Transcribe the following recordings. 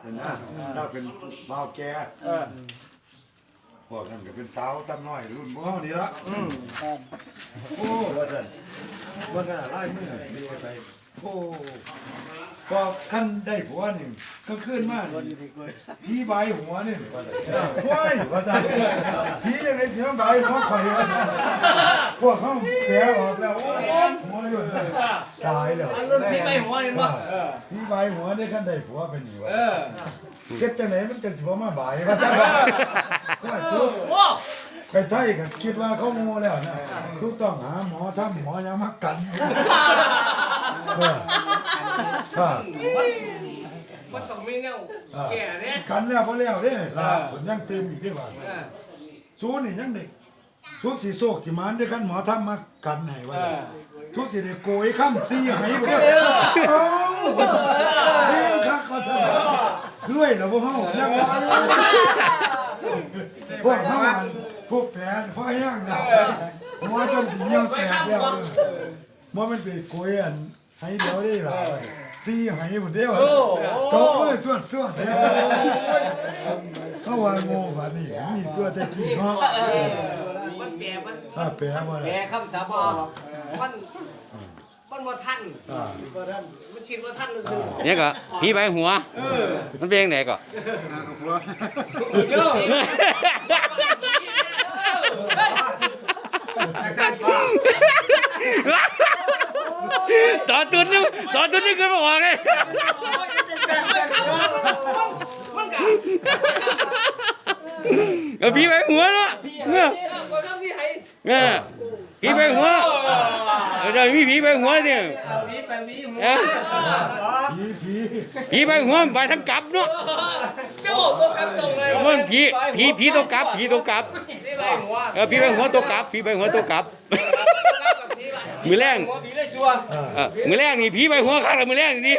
เห็นนะเราเป็นบ่าวแก่เออ พวกนั้นก็เป็นสาวซ้ำน้อยรุ่นพวกเฮานี่ละอืมแม่นโอ้ว่าซั่นว่ากันไล่มือดีไปโอ้ก็ขั้นได้ผัวนี่ก็ขึ้นมานี่พี่ใบายหัวนี่ว่าซั่นช่วยว่าซั่นพี่ยังได้เสียงใบายหัวข่อยว่าซั่นพวกเขาแปลออกแล้วโอ้ยหัวอยู่นั่นตายแล้วรุ่นพี่ไปหัวเลยมั้งเออพี่ใบายหัวได้ขั้นได้ผัวเป็นนี่วะเออเก็บจังไหนมันก็สิบ่มาบ่ายว่าซั่นว่าก็ทุกโอ้ ไปไทยก็คิดว่าเขาโง่แล้วนะทุกต้องหาหมอทำหมอยังมากันเออเออมันต้องมีแนวแก่เนี่ยกันแล้วพอแล้วเด้ลาผมยังตื่มอีกได้ว่าเออสู้นี่ยังเด็กสู้สิโศกสิมานด้วยกันหมอทำมากันให้ว่าสู้สิได้โกยข้ามซีให้บ่เด้อเอ้าเลี้ยงคักก็ซะรวยแล้วบ่เฮายังว่าพวกเฮา อันพวกแผลพวกย่างแล้วหัวจนสิเหี่ยวแตกแล้วบ่มันเป็นโกยอันให้เดียวได้ล่ะซีให้บ่เดียวตบมือสวดสวดเด้อเขาว่าโง่บัดนี้มีตัวแต่กี้เนาะมันแก่มันถ้าแปลบ่แก่ได้คำสาบอมันมันบ่ทันอ่ามันคิดว่าทันซื่อเนี่ยก็ผีใบหัวมันเป็นยังไงก็โย่ ตอนตุนนี่ตอนตุนนี่คือบอกเลยมันกะเออผีใบหัวเนาะเนี่ยก็ทำที่ให้เนี่ยผีใบหัวเออจะมีผีใบหัวเนี่ยมีไปมีหมูเออผีผีผีใบหัวมันไปทั้งกลับเนาะเจ้าตัวกับตรงเลยมันผีผีผีตัวกลับผีตัวกลับ นี่ไปหัวเออผีใบหัวตัวกลับผีใบหัวตัวกลับ มือแรงหัวผีเลยชัวเออมือแรงนี่ผีใบหัวครับมือแรงนี่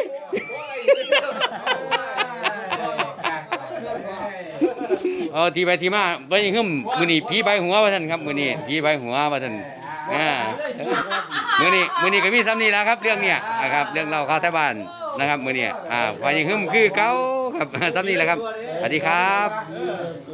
เออทีไปทีมาไปยังหึ่มมือนี่ผีใบหัวว่าท่านครับมือนี่ผีใบหัวว่าท่านอ่ามือนี่มือนี่ก็มีซ้ำนี่แล้วครับ เรื่องเนี้ยนะครับ เรื่องเล่าข้าวไทยบ้านนะครับมือนี่อ่าไปยังหึ่มคือเก่าครับซ้ำนี่แหละครับสวัสดีครับเ